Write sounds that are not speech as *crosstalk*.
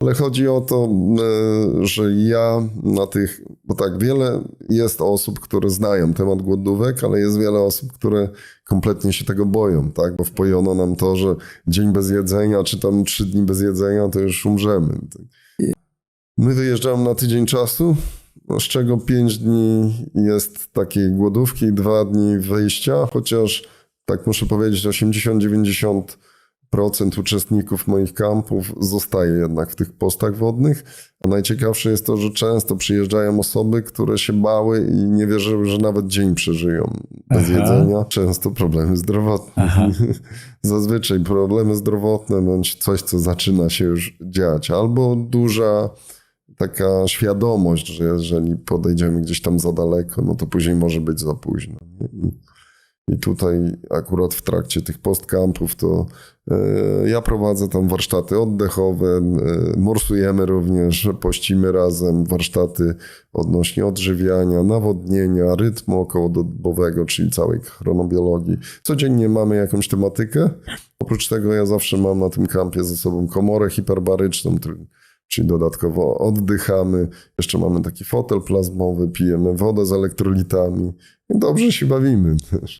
Ale chodzi o to, e, że ja na tych, bo tak wiele jest osób, które znają temat głodówek, ale jest wiele osób, które kompletnie się tego boją, tak? Bo wpojono nam to, że dzień bez jedzenia, czy tam trzy dni bez jedzenia, to już umrzemy. My wyjeżdżamy na tydzień czasu, z czego pięć dni jest takiej głodówki dwa dni wyjścia, chociaż tak muszę powiedzieć, 80-90% uczestników moich kampów zostaje jednak w tych postach wodnych. A najciekawsze jest to, że często przyjeżdżają osoby, które się bały i nie wierzyły, że nawet dzień przeżyją bez Aha. jedzenia. Często problemy zdrowotne. Aha. *laughs* Zazwyczaj problemy zdrowotne bądź coś, co zaczyna się już dziać. Albo duża taka świadomość, że jeżeli podejdziemy gdzieś tam za daleko, no to później może być za późno. I, tutaj akurat w trakcie tych postkampów to e, ja prowadzę tam warsztaty oddechowe, e, morsujemy również, pościmy razem, warsztaty odnośnie odżywiania, nawodnienia, rytmu okołodobowego, czyli całej chronobiologii. Codziennie mamy jakąś tematykę. Oprócz tego ja zawsze mam na tym kampie ze sobą komorę hiperbaryczną, czyli dodatkowo oddychamy. Jeszcze mamy taki fotel plazmowy, pijemy wodę z elektrolitami. I dobrze się bawimy też.